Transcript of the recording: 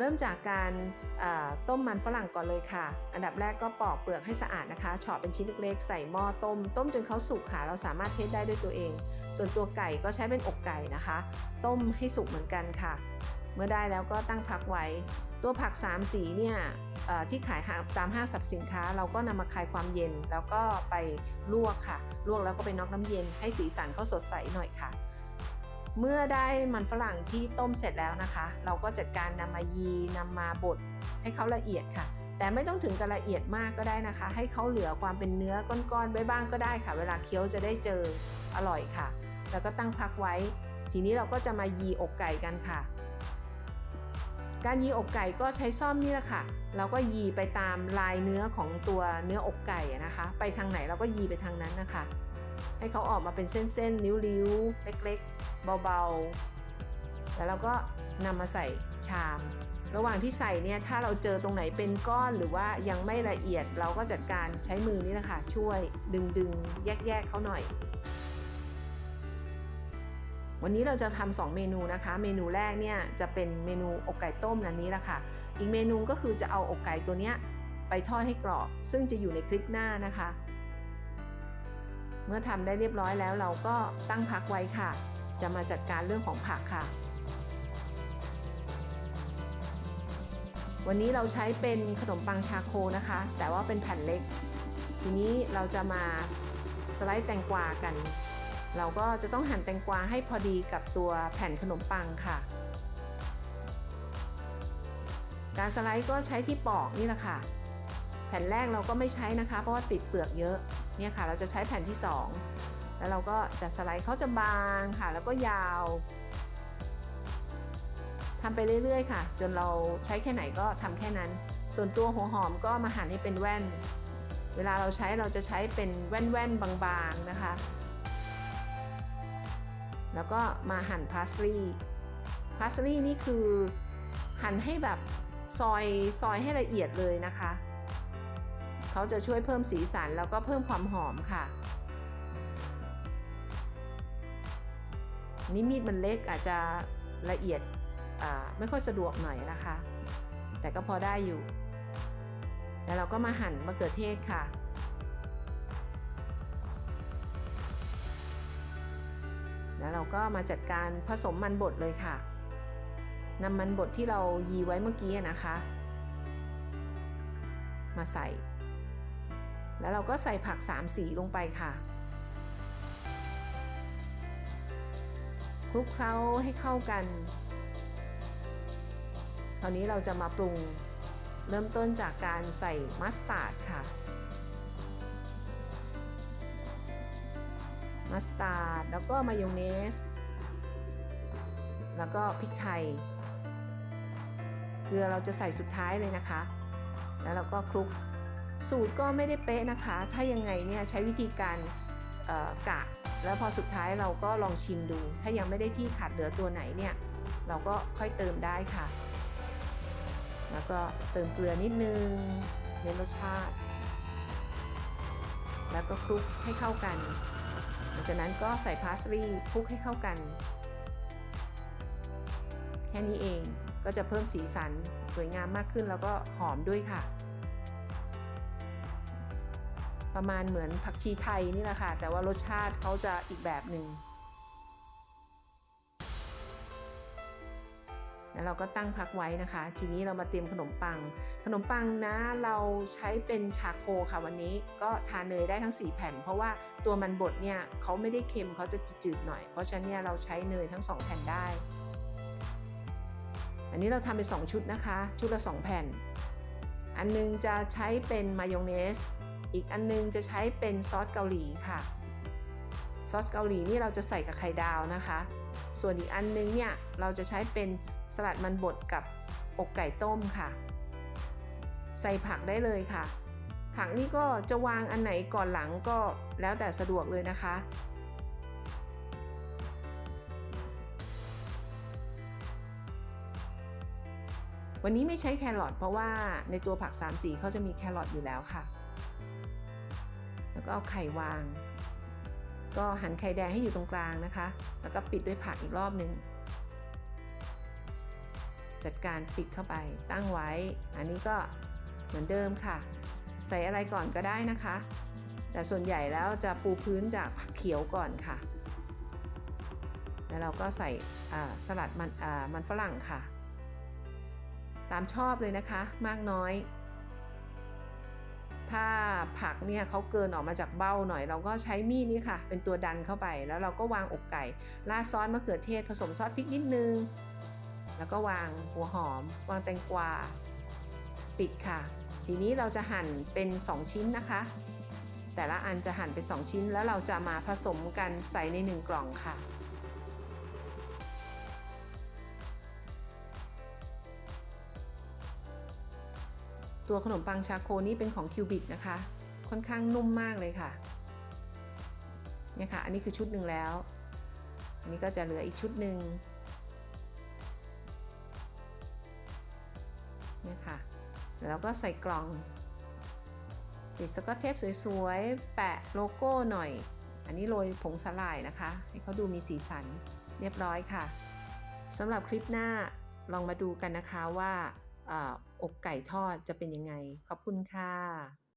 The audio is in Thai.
เริ่มจากการต้มมันฝรั่งก่อนเลยค่ะ อันดับแรกก็ปอกเปลือกให้สะอาดนะคะเฉาะเป็นชิ้นเล็กๆ ใส่หม้อต้ม ต้มจนเขาสุกค่ะ เราสามารถเทสได้ด้วยตัวเอง ส่วนตัวไก่ก็ใช้เป็นอกไก่นะคะ ต้มให้สุกเหมือนกันค่ะ เมื่อได้แล้วก็ตั้งพักไว้ ตัวผัก 3 สีเนี่ยที่ขายตามห้างสรรพสินค้า เราก็นำมาคลายความเย็น แล้วก็ไปลวกค่ะ ลวกแล้วก็ไปน็อกน้ำเย็นให้สีสันเขาสดใสหน่อยค่ะ เมื่อได้มันฝรั่งที่ต้มเสร็จแล้วนะคะ เราก็จัดการนำมายีนำมาบดให้เขาละเอียดค่ะ แต่ไม่ต้องถึงกับละเอียดมากก็ได้นะคะ ให้เขาเหลือความเป็นเนื้อก้อนๆไว้บ้างก็ได้ค่ะ เวลาเคี้ยวจะได้เจออร่อยค่ะ แล้วก็ตั้งพักไว้ ทีนี้เราก็จะมายีอกไก่กันค่ะ การยีอกไก่ก็ใช้ซ่อมนี่แหละค่ะ เราก็ยีไปตามลายเนื้อของตัวเนื้ออกไก่นะคะ ไปทางไหนเราก็ยีไปทางนั้นนะคะ ให้เขาออกมาเป็นเส้นๆริ้วๆ เล็กๆ เบาๆ แล้วเราก็นำมาใส่ชาม ระหว่างที่ใส่เนี่ยถ้าเราเจอตรงไหนเป็นก้อนหรือว่ายังไม่ละเอียดเราก็จัดการใช้มือนี่แหละค่ะช่วยดึงๆ แยกๆเขาหน่อย วันนี้เราจะทำสองเมนูนะคะ เมนูแรกเนี่ยจะเป็นเมนูอกไก่ต้มนันนี้แหละค่ะ อีกเมนูก็คือจะเอาอกไก่ตัวเนี้ยไปทอดให้กรอบ ซึ่งจะอยู่ในคลิปหน้านะคะ เมื่อทำได้เรียบร้อยแล้วเราก็ตั้งพักไว้ค่ะ จะมาจัดการเรื่องของผักค่ะ วันนี้เราใช้เป็นขนมปังชาโคนะคะ แต่ว่าเป็นแผ่นเล็ก ทีนี้เราจะมาสไลด์แตงกวากัน เราก็จะต้องหั่นแตงกวาให้พอดีกับตัวแผ่นขนมปังค่ะ การสไลด์ก็ใช้ที่ปอกนี่แหละค่ะ แผ่นแรกเราก็ไม่ใช้นะคะ เพราะว่าติดเปลือกเยอะเนี่ยค่ะ เราจะใช้แผ่นที่ 2 แล้วเราก็จะสไลด์เขาจะบางค่ะ แล้วก็ยาวทำไปเรื่อยๆ ค่ะ จนเราใช้แค่ไหนก็ทำแค่นั้น ส่วนตัวหัวหอมก็มาหั่นให้เป็นแว่น เวลาเราใช้เราจะใช้เป็นแว่นๆบางๆนะคะ แล้วก็มาหั่นพาสลีย์พาสลีย์นี่คือหั่นให้แบบซอยซอยให้ละเอียดเลยนะคะ เขาจะช่วยเพิ่มสีสันแล้วก็เพิ่มความหอมค่ะ นี่มีดมันเล็กอาจจะละเอียดไม่ค่อยสะดวกหน่อยนะคะ แต่ก็พอได้อยู่ แล้วเราก็มาหั่นมะเขือเทศค่ะแล้วเราก็มาจัดการผสมมันบดเลยค่ะนำมันบดที่เรายีไว้เมื่อกี้นะคะ มาใส่ แล้วเราก็ใส่ผักสามสีลงไปค่ะคลุกเคล้าให้เข้ากัน คราวนี้เราจะมาปรุง เริ่มต้นจากการใส่มัสตาร์ดค่ะ มัสตาร์ดแล้วก็มายองเนส แล้วก็พริกไทย เกลือเราจะใส่สุดท้ายเลยนะคะ แล้วเราก็คลุก สูตรก็ไม่ได้เป๊ะนะคะ ถ้ายังไงเนี่ยใช้วิธีการกะ แล้วพอสุดท้ายเราก็ลองชิมดู ถ้ายังไม่ได้ที่ขาดเหลือตัวไหนเนี่ย เราก็ค่อยเติมได้ค่ะ แล้วก็เติมเกลือนิดนึงในรสชาติ แล้วก็คลุกให้เข้ากัน หลังจากนั้นก็ใส่พาสลีย์คลุกให้เข้ากัน แค่นี้เองก็จะเพิ่มสีสันสวยงามมากขึ้นแล้วก็หอมด้วยค่ะ ประมาณเหมือนผักชีไทยนี่แหละค่ะ แต่ว่ารสชาติเขาจะอีกแบบหนึ่งแล้วเราก็ตั้งพักไว้นะคะ ทีนี้เรามาเตรียมขนมปัง ขนมปังนะเราใช้เป็นชาโคค่ะวันนี้ก็ทานเนยได้ทั้ง 4 แผ่น เพราะว่าตัวมันบดเนี่ยเขาไม่ได้เค็มเขาจะจืดๆหน่อย เพราะฉะนั้นเนี่ยเราใช้เนยทั้ง 2 แผ่นได้ อันนี้เราทำเป็น 2 ชุดนะคะ ชุดละ 2 แผ่น อันนึงจะใช้เป็นมายองเนส อีกอันนึงจะใช้เป็นซอสเกาหลีค่ะ ซอสเกาหลีนี่เราจะใส่กับไข่ดาวนะคะ ส่วนอีกอันนึงเนี่ยเราจะใช้เป็นสลัดมันบดกับอกไก่ต้มค่ะ ใส่ผักได้เลยค่ะ ผักนี่ก็จะวางอันไหนก่อนหลังก็แล้วแต่สะดวกเลยนะคะวันนี้ไม่ใช้แครอทเพราะว่าในตัวผัก3สีเขาจะมีแครอทอยู่แล้วค่ะ แล้วก็เอาไข่วาง ก็หันไข่แดงให้อยู่ตรงกลางนะคะ แล้วก็ปิดด้วยผักอีกรอบหนึ่งจัดการปิดเข้าไปตั้งไว้ อันนี้ก็เหมือนเดิมค่ะ ใส่อะไรก่อนก็ได้นะคะ แต่ส่วนใหญ่แล้วจะปูพื้นจากผักเขียวก่อนค่ะ แล้วเราก็ใส่สลัดมันมันฝรั่งค่ะ ตามชอบเลยนะคะ มากน้อย ถ้าผักเนี่ยเขาเกินออกมาจากเบ้าหน่อย เราก็ใช้มีดนี่ค่ะ เป็นตัวดันเข้าไป แล้วเราก็วางอกไก่ราดซอสมะเขือเทศผสมซอสพริกนิดนึง แล้วก็วางหัวหอม วางแตงกวา ปิดค่ะ ทีนี้เราจะหั่นเป็น 2 ชิ้นนะคะ แต่ละอันจะหั่นเป็น 2 ชิ้น แล้วเราจะมาผสมกันใส่ใน 1 กล่องค่ะ ตัวขนมปังชาโคนี้เป็นของคิวบิกนะคะ ค่อนข้างนุ่มมากเลยค่ะ เนี่ยค่ะ อันนี้คือชุดหนึ่งแล้ว อันนี้ก็จะเหลืออีกชุดหนึ่งเนี่ยค่ะ แล้วเราก็ใส่กล่อง ติดสกอตเทปสวยๆ แปะโลโก้หน่อย อันนี้โรยผงสลายนะคะ ให้เขาดูมีสีสันเรียบร้อยค่ะสำหรับคลิปหน้าลองมาดูกันนะคะว่า อกไก่ทอดจะเป็นยังไง ขอบคุณค่ะ